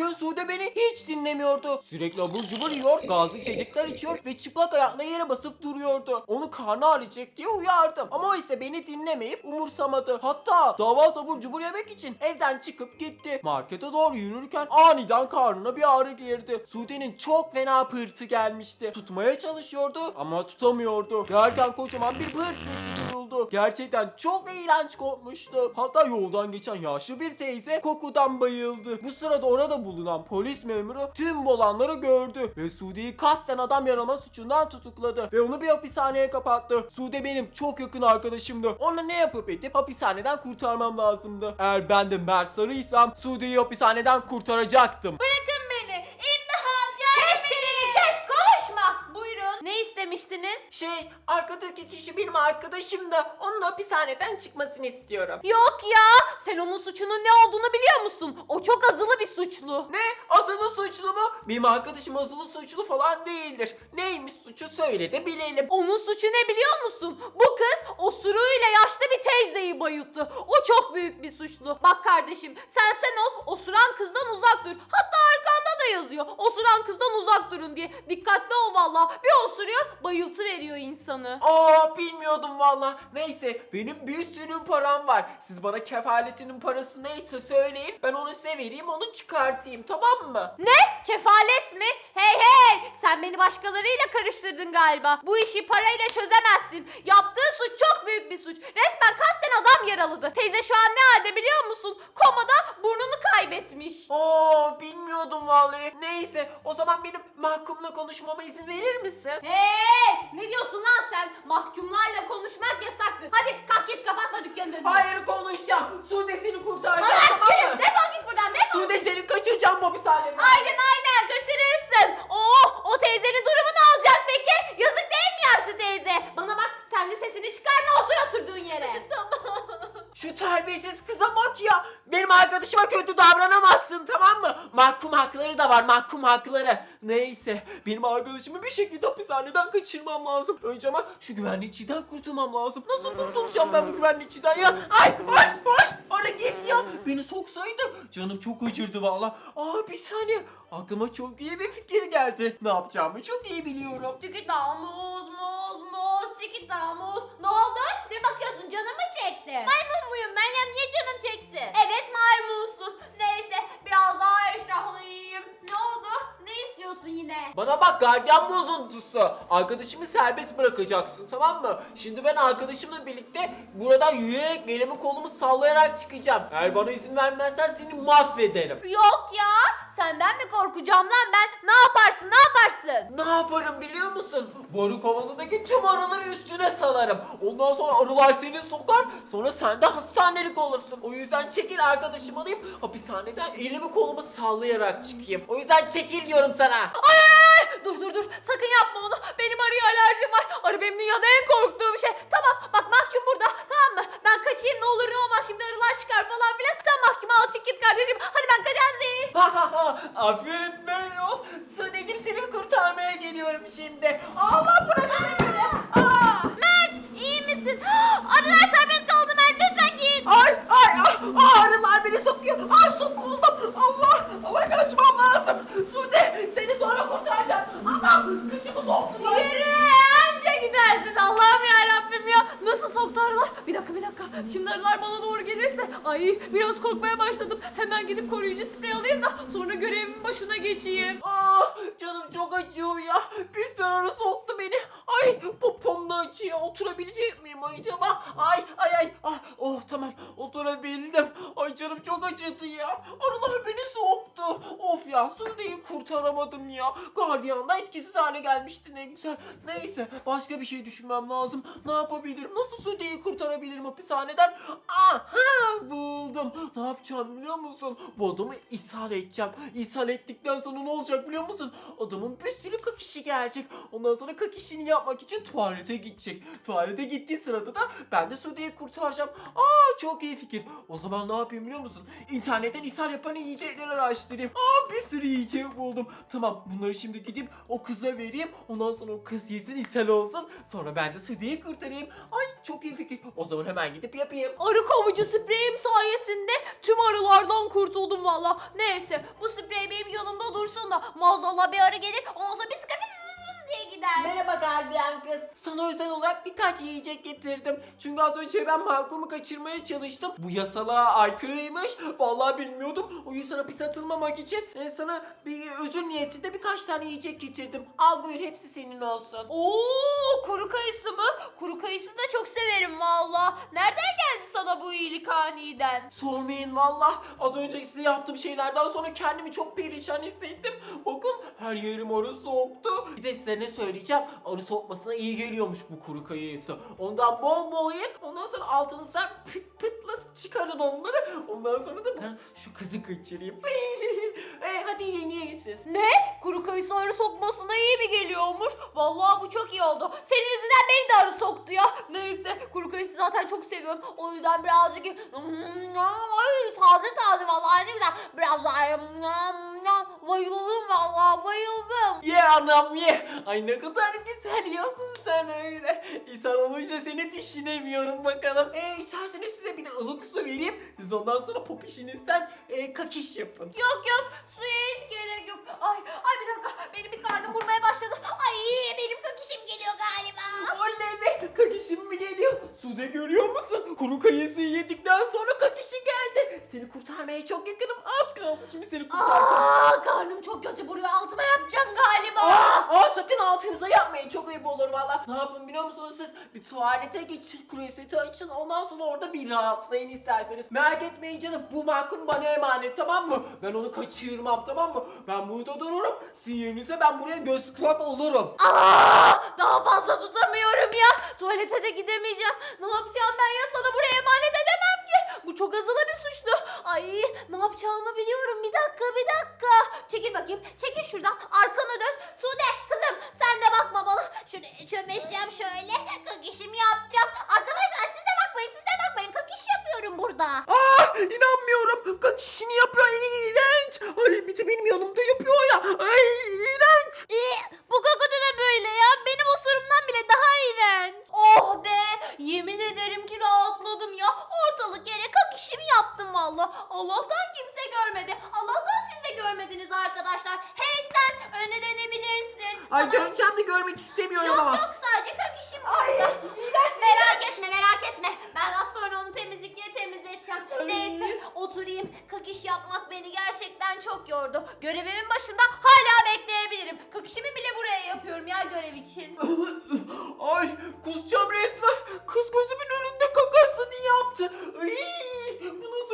Bugün Sude beni dinlemiyordu. Sürekli abur cubur yiyor, gazlı içecekler içiyor ve çıplak ayakla yere basıp duruyordu. Onu karnı ağrıyacak diye uyardım. Ama o ise beni dinlemeyip umursamadı. Hatta dava abur cubur yemek için evden çıkıp gitti. Markete doğru yürürken aniden karnına bir ağrı girdi. Sude'nin çok fena pırtı gelmişti. Tutmaya çalışıyordu ama tutamıyordu. Yerken kocaman bir pırt sesi. Gerçekten çok iğrenç kokmuştu. Hatta yoldan geçen yaşlı bir teyze kokudan bayıldı. Bu sırada orada bulunan polis memuru tüm bu olanları gördü ve Sude'yi kasten adam yaralama suçundan tutukladı ve onu bir hapishaneye kapattı. Sude benim çok yakın arkadaşımdı. Ona ne yapıp edip hapishaneden kurtarmam lazımdı. Eğer ben de Mert Sarı'ysam Sude'yi hapishaneden kurtaracaktım. Bırakın beni. İmdat yardım Kes çeneni kes konuşma. Buyurun. Ne istemiştiniz? Şey, arkadaki kişi benim arkadaşım da onun hapishaneden çıkmasını istiyorum. Yok ya. Sen onun suçunun ne olduğunu biliyor musun? O çok azılı bir suçlu. Ne? Azılı suçlu mu? Benim arkadaşım azılı suçlu falan değildir. Neymiş suçu söyle de bilelim. Onun suçu ne biliyor musun? Bu kız osuruğuyla yaşlı bir teyzeyi bayılttı. O çok büyük bir suçlu. Bak kardeşim sen sen ol osuran kızdan uzak dur. Hatta yazıyor. Osuran kızdan uzak durun diye. Dikkatli ol valla. Bir osuruyor bayıltı veriyor insanı. Aa bilmiyordum valla. Neyse benim bir sürü param var. Siz bana kefaletinin parası neyse söyleyin. Ben onu size vereyim onu çıkartayım tamam mı? Ne? Kefalet mi? Hey hey! Sen beni başkalarıyla karıştırdın galiba. Bu işi parayla çözemezsin. Yaptığı suç çok büyük bir suç. Resmen kasten adam yaraladı. Teyze şu an ne halde biliyor musun? Komada burnunu kaybetmiş. Aa bilmiyordum vallahi. Neyse o zaman benim mahkumla konuşmama izin verir misin? Hey! Ne diyorsun lan sen? Mahkumlarla konuşmak yasaktır. Hadi kalk git kapatma dükkanın önünü. Hayır konuşacağım. Sude seni kurtaracağım Bana tamam yürü mı? defol git buradan defol. Sude seni kaçıracağım hapishaneden. Aynen aynen kaçırırsın. Oh o teyzenin durumu ne olacak peki? Yazık değil mi yaşlı teyze? Bana bak sen de sesini çıkarma otur oturduğun yere. tamam. Şu terbiyesiz kıza bak ya. Benim arkadaşıma kötü davranamazsın tamam mı? Mahkum hakları da var mahkum hakları. Neyse benim arkadaşımı bir şekilde hapishaneden kaçırmam lazım. Önce ama şu güvenlikçiden kurtulmam lazım. Nasıl kurtulacağım ben bu güvenlikçiden ya? Ay hoş hoş. Oraya git ya. Beni soksaydı canım çok acırdı valla. Aa bir saniye. Aklıma çok iyi bir fikir geldi. Ne yapacağımı çok iyi biliyorum. Çikita muz muz çikita muz. Ne oldu? Ne bakıyorsun canım mı çekti? Maymun muyum ben ya niye canım çeksin? Evet maymunsun. Neyse biraz daha iştahlıyım. Ne oldu? Ne istiyorsun yine? Bana bak gardiyan bozuntusu. Arkadaşımı serbest bırakacaksın tamam mı? Şimdi ben arkadaşımla birlikte buradan yürüyerek elimi kolumu sallayarak çıkacağım. Eğer bana izin vermezsen seni mahvederim. Yok ya. Senden mi korkacağım lan ben? Ne yaparsın ne yaparsın? Ne yaparım biliyor musun? Arı kovanındaki tüm arıları üstüne salarım. Ondan sonra arılar seni sokar. Sonra sen de hastanelik olursun. O yüzden çekil arkadaşım alayım. Hapishaneden elimi kolumu sallayarak çıkayım. O yüzden çekil diyorum sana. Ay, ay, ay! Dur dur dur sakın yapma onu. Benim arıya alerjim var. Arı benim dünyada en korktuğum şey. Aferin böyle ol. Sudeciğim seni kurtarmaya geliyorum şimdi. Allah bırakın beni. Aa! Mert iyi misin? Arılar serbest kaldı Mert lütfen git. Ay ay ah, ah arılar beni sokuyor. Ay sokuldum. Allah Allah kaçmam lazım. Sude seni sonra kurtaracağım. Allah kıçımı soktular. Yürü anca gidersin Allah'ım ya Rabbim ya. Nasıl soktu arılar? Bir dakika bir dakika. Şimdi arılar bana doğru gelirse. Ay biraz korkmaya başladım. Hemen gidip koruyucu sprey alayım da sonra görevimin başına geçeyim. Ah canım çok acıyor ya. Bir sürü arı soktu beni. Ay popom da acıyor. Oturabilecek miyim acaba? Ay ay ay. Ah, oh tamam oturabildim. Ay canım çok acıdı ya. Arılar beni soktu. Of ya Sude'yi kurtaramadım ya. Gardiyan da etkisiz hale gelmişti ne güzel. Neyse başka bir şey düşünmem lazım. Ne yapabilirim? Nasıl Sude'yi kurtarabilirim hapishaneden? Aha buldum. Ne yapacağım biliyor musun? Bu adamı ishal edeceğim. İshal ettikten sonra ne olacak biliyor musun? Adamın bir sürü kakişi gelecek. Ondan sonra kakişini yapmak için tuvalete gidecek. Tuvalete gittiği sırada da ben de Sude'yi kurtaracağım. Aa çok iyi fikir. O zaman ne yapayım biliyor musun? İnternetten ishal yapan yiyecekleri araştırayım. Aa bir sürü yiyecek buldum. Tamam bunları şimdi gidip o kıza vereyim. Ondan sonra o kız yesin ishal olsun. Sonra ben de Sude'yi kurtarayım. Ay çok iyi fikir. O zaman hemen gidip yapayım. Arı kovucu spreyim sayesinde tüm arılardan kurtuldum valla. Neyse bu sprey benim dursun da maazallah bir ara gelir ondan sonra biz gider. Merhaba gardiyan kız. Sana özel olarak birkaç yiyecek getirdim. Çünkü az önce ben Malcolm'u kaçırmaya çalıştım. Bu yasalara aykırıymış. Vallahi bilmiyordum. O yüzden hapis atılmamak için e, sana bir özür niyetinde birkaç tane yiyecek getirdim. Al buyur hepsi senin olsun. Oo kuru kayısı mı? Kuru kayısı da çok severim valla. Nereden geldi sana bu iyilik aniden? Sormayın valla. Az önce size yaptığım şeylerden sonra kendimi çok perişan hissettim. Bakın her yerim arı soğuktu. Bir de size ne söyleyeceğim. Arı soğutmasına iyi geliyormuş bu kuru kayısı. Ondan bol bol yiyin. Ondan sonra altınızdan pıt pıtla çıkarın onları. Ondan sonra da ben şu kızı kaçırayım. e, hadi yiyin siz. Ne? Kuru kayısı arı sokmasına iyi mi geliyormuş? Vallahi bu çok iyi oldu. Senin yüzünden beni de arı soktu ya. Neyse kuru kayısı zaten çok seviyorum. O yüzden birazcık Ay, taze taze vallahi ne güzel. Biraz daha bayıldım vallahi bayıldım. Ye anam ye. Ay ne kadar güzel yiyorsun sen öyle. İnsan olunca seni düşünemiyorum bakalım. E, isterseniz size bir de ılık su vereyim. Siz ondan sonra pop işinizden e, kakiş yapın. Yok yok suya hiç gerek yok. Ay ay bir dakika benim bir karnım vurmaya başladı. Ay benim kakişim geliyor galiba. Oley be kakişim mi geliyor? Sude görüyor? Kuru kayısıyı yedikten sonra kakişi geldi. Seni kurtarmaya çok yakınım. Az kaldı şimdi seni kurtaracağım. Aa karnım çok kötü vuruyor altıma yapacağım galiba. Aa, aa, sakın altınıza yapmayın çok ayıp olur valla. Ne yapın biliyor musunuz siz? Bir tuvalete geçin klozeti açın ondan sonra orada bir rahatlayın isterseniz. Merak etmeyin canım bu mahkum bana emanet tamam mı? Ben onu kaçırmam tamam mı? Ben burada dururum. Sizin yerinize ben buraya göz kulak olurum. Aa, daha fazla tutamıyorum ya. Tuvalete de gidemeyeceğim. Ne yapacağım ben ya sana buraya emanet edemem. Bu çok azılı bir suçlu. Ay ne yapacağımı biliyorum. Bir dakika bir dakika. Çekil bakayım. Çekil şuradan. Arkana dön. Sude kızım sen de bakma bana. Şöyle çömeşeceğim şöyle. Kakişimi yapacağım. Arkadaşlar siz de bakmayın siz de bakmayın. Kakiş yapıyorum burada. Aa inanmıyorum. Kakişini yapıyor iğrenç. Ay bir de benim yanımda yapıyor ya. Ay iğrenç. Ee, bu koku da ne böyle ya? Benim osurumdan bile daha iğrenç. Oh be! Yemin ederim ki rahatladım ya. Ortalık yere kakişimi yaptım valla. Allah'tan kimse görmedi. Allah'tan siz de görmediniz arkadaşlar. Hey sen öne dönebilirsin. Ay döneceğim de görmek istemiyorum Yok ama. yok sadece kakişim Ay burada. iğrenç. Merak etme merak etme. Ben az sonra onu temizlikle temizleteceğim. Ay. Neyse oturayım. Kakiş yapmak beni gerçekten çok yordu. Görevimin başında hala bekleyebilirim. Kakişimi bile buraya yapıyorum ya görev için. Ay kusacağım resmen. Kız gözümün önünde kakasını yaptı. Ay, bu nasıl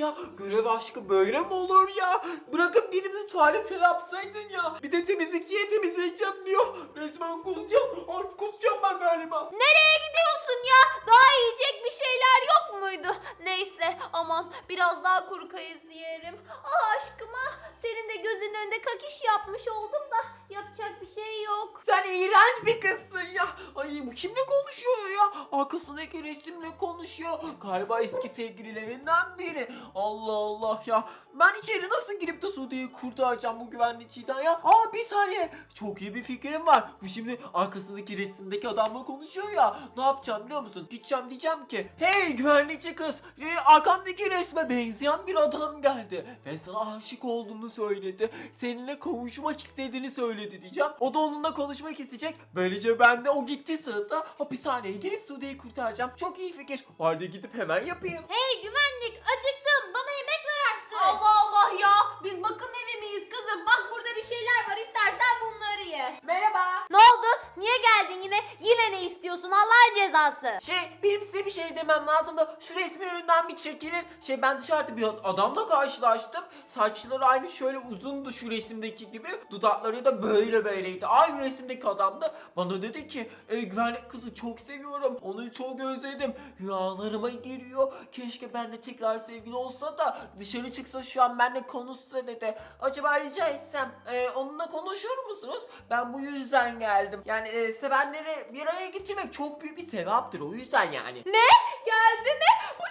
ya? Görev aşkı böyle mi olur ya? Bırakıp gidip tuvalete yapsaydın ya. Bir de temizlikçiye temizleyeceğim diyor. Resmen kusacağım. Ay kusacağım ben galiba. Nereye gidiyorsun ya? Daha yiyecek bir şeyler yok muydu? Neyse aman biraz daha kuru kayısı yerim. Aa aşkıma senin de gözünün önünde kakiş yapmış oldum da yapacak bir şey yok. Sen iğrenç bir kızsın ya. Ay bu kimle konuşuyor ya? Arkasındaki resimle konuşuyor. Galiba eski sevgililerinden biri. Allah Allah ya. Ben içeri nasıl girip de Sude'yi kurtaracağım bu güvenlikçiden ya? Aa bir saniye. Çok iyi bir fikrim var. Bu şimdi arkasındaki resimdeki adamla konuşuyor ya. Ne yapacağım biliyor musun? Gideceğim diyeceğim ki. Hey güvenlikçi kız. E, arkandaki resme benzeyen bir adam geldi. Ve sana aşık olduğunu söyledi. Seninle kavuşmak istediğini söyledi diyeceğim. O da onunla konuşmak isteyecek. Böylece ben de o gittiği sırada hapishaneye girip Sude'yi kurtaracağım. Çok iyi fikir. O halde gidip hemen yapayım. Hey güvenlik acıktım bana yemek ver artık. Allah Allah ya biz bakım evi miyiz kızım? Bak burada bir şeyler var istersen bunları ye. Merhaba. Ne oldu? Niye geldin yine? Yine ne istiyorsun Allah'ın cezası? Şey benim size bir şey demem lazım da şu resmin önünden bir çekilin. Şey ben dışarıda bir adamla karşılaştım. Saçları aynı şöyle uzundu şu resimdeki gibi. Dudakları da böyle böyleydi. Aynı resimdeki adamdı. Bana dedi ki e, güvenlik kızı çok seviyorum. Onu çok özledim. Rüyalarıma giriyor. Keşke benimle tekrar sevgili olsa da dışarı çıksa şu an benimle konuşsa dedi. Acaba rica etsem e, onunla konuşur musunuz? Ben bu yüzden geldim. Yani e, sevenleri bir araya getirmek çok büyük bir sevaptır o yüzden yani. Geldi mi? Bu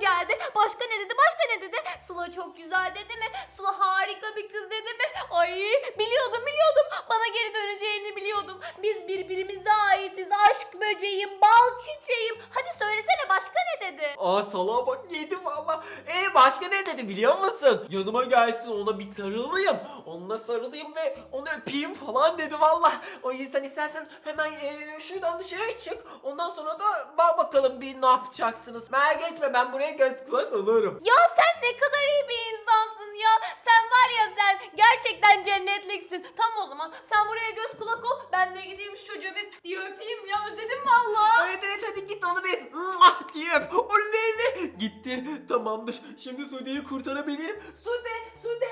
geldi? Başka ne dedi? Başka ne dedi? Sıla çok güzel dedi mi? Sıla harika bir kız dedi mi? Ay biliyordum biliyordum. Bana geri döneceğini biliyordum. Biz birbirimize aitiz. Aşk böceğim, bal çiçeğim. Hadi söylesene başka ne dedi? Aa salağa bak yedim valla. Ee başka ne dedi biliyor musun? Yanıma gelsin ona bir sarılayım. Onunla sarılayım ve onu öpeyim falan dedi valla. O yüzden istersen hemen ee, şuradan dışarı çık. Ondan sonra da bak bakalım bir ne yapacaksınız. Merak etme ben buraya göz kulak olurum. Ya sen ne kadar iyi bir insansın ya. Sen var ya sen gerçekten cennetliksin. Tam o zaman sen buraya göz kulak ol. Ben de gideyim şu çocuğu bir diye öpeyim ya. Özledim valla. Evet evet hadi git onu bir muah diye öp. Oley be. Gitti tamamdır. Şimdi Sude'yi kurtarabilirim. Sude Sude.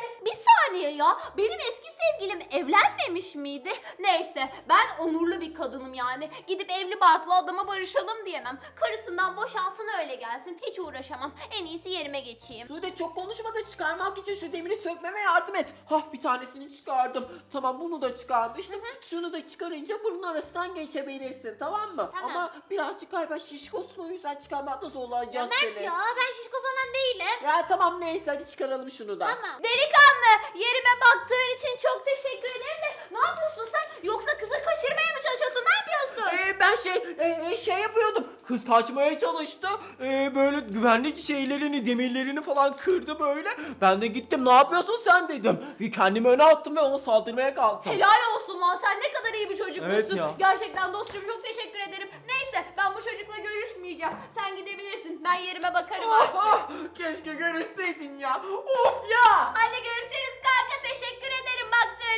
Saniye ya. Benim eski sevgilim evlenmemiş miydi? Neyse ben onurlu bir kadınım yani. Gidip evli barklı adama barışalım diyemem. Karısından boşansın öyle gelsin. Hiç uğraşamam. En iyisi yerime geçeyim. Sude çok konuşma da çıkarmak için şu demiri sökmeme yardım et. Hah bir tanesini çıkardım. Tamam bunu da çıkarmıştım. Şunu da çıkarınca bunun arasından geçebilirsin tamam mı? Tamam. Ama birazcık galiba şişkosun o yüzden çıkarmakta zorlanacağız Mert seni. ya ben şişko falan değilim. Ya tamam neyse hadi çıkaralım şunu da. Tamam. Delikanlı yerime baktığın için çok teşekkür ederim de ne yapıyorsun sen? Yoksa kızı kaçırmaya mı çalışıyorsun? Ne yapıyorsun? Ee, ben şey e, e, şey yapıyordum. Kız kaçmaya çalıştı. Ee, böyle güvenlik şeylerini, demirlerini falan kırdı böyle. Ben de gittim. Ne yapıyorsun sen dedim. Kendimi öne attım ve ona saldırmaya kalktım. Helal olsun lan sen ne kadar iyi bir çocukmuşsun. Evet ya. Gerçekten dostum çok teşekkür ederim. Neyse ben bu çocukla görüşmeyeceğim. Sen gidebilirsin. Ben yerime bakarım Ah, artık. ah, keşke görüşseydin ya. Of ya. Hadi görüşürüz kanka. Teşekkür ederim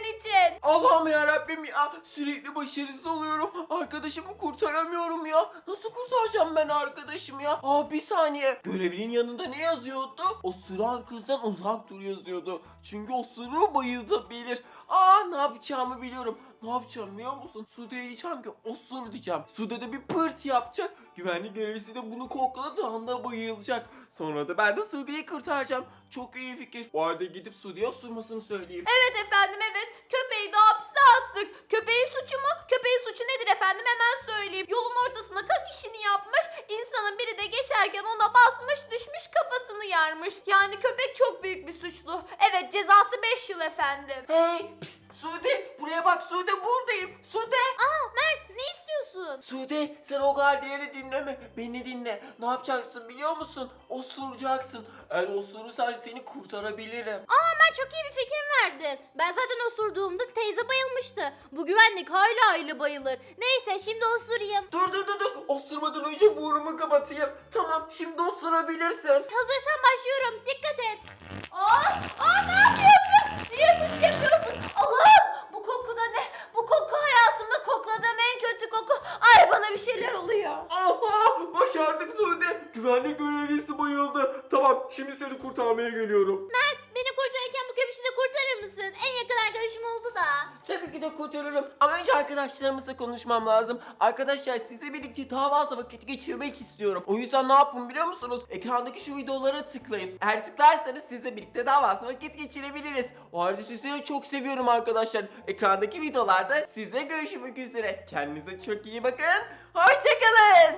baktığın için. Allah'ım ya Rabbim ya. Sürekli başarısız oluyorum. Arkadaşımı kurtaramıyorum ya. Nasıl kurtaracağım ben arkadaşımı ya? Aa bir saniye. Görevlinin yanında ne yazıyordu? O sıran kızdan uzak dur yazıyordu. Çünkü o sırrı bayıltabilir. Aa ne yapacağımı biliyorum. Ne yapacağım biliyor musun? Sude'ye diyeceğim ki osur diyeceğim. Sude de bir pırt yapacak. Güvenlik görevlisi de bunu kokladığı anda bayılacak. Sonra da ben de Sude'yi kurtaracağım. Çok iyi fikir. Bu arada gidip Sude'ye osurmasını söyleyeyim. Evet efendim evet. Köpeği de hapse attık. Köpeğin suçu mu? Köpeğin suçu nedir efendim hemen söyleyeyim. Yolun ortasına kak işini yapmış. İnsanın biri de geçerken ona basmış düşmüş kafasını yarmış. Yani köpek çok büyük bir suçlu. Evet cezası 5 yıl efendim. Hey pst, Sude buraya bak Sude buradayım. Sude. Aa Mert ne istiyorsun? Sude sen o gardiyeri dinleme. Beni dinle. Ne yapacaksın biliyor musun? Osuracaksın. Eğer osurursan seni kurtarabilirim. Aa Mert çok iyi bir fikir verdin. Ben zaten osurduğumda teyze bayılmıştı. Bu güvenlik hala aile bayılır. Neyse şimdi osurayım. Dur dur dur dur. Osurmadan önce burnumu kapatayım. Tamam şimdi osurabilirsin. Hazırsan başlıyorum. Dikkat et. Aa, aa ne yapıyorsun? Niye pis yapıyorsun? Allah'ım bu koku da ne? Bu koku hayatımda kokladığım en kötü koku. Ay bana bir şeyler oluyor. Aha başardık Sude. Güvenlik görevlisi bayıldı. Tamam şimdi seni kurtarmaya geliyorum. Mert beni kurtarırken bu köpüşü de kurtarır mısın? En yakın arkadaşım oldu da. Tabii ki de kurtarırım. Ama önce arkadaşlarımızla konuşmam lazım. Arkadaşlar sizle birlikte daha fazla vakit geçirmek istiyorum. O yüzden ne yapın biliyor musunuz? Ekrandaki şu videolara tıklayın. Eğer tıklarsanız sizle birlikte daha fazla vakit geçirebiliriz. O halde sizleri çok seviyorum arkadaşlar. Ekrandaki videolarda sizle görüşmek üzere. Kendinize çok iyi bakın. Hoşçakalın.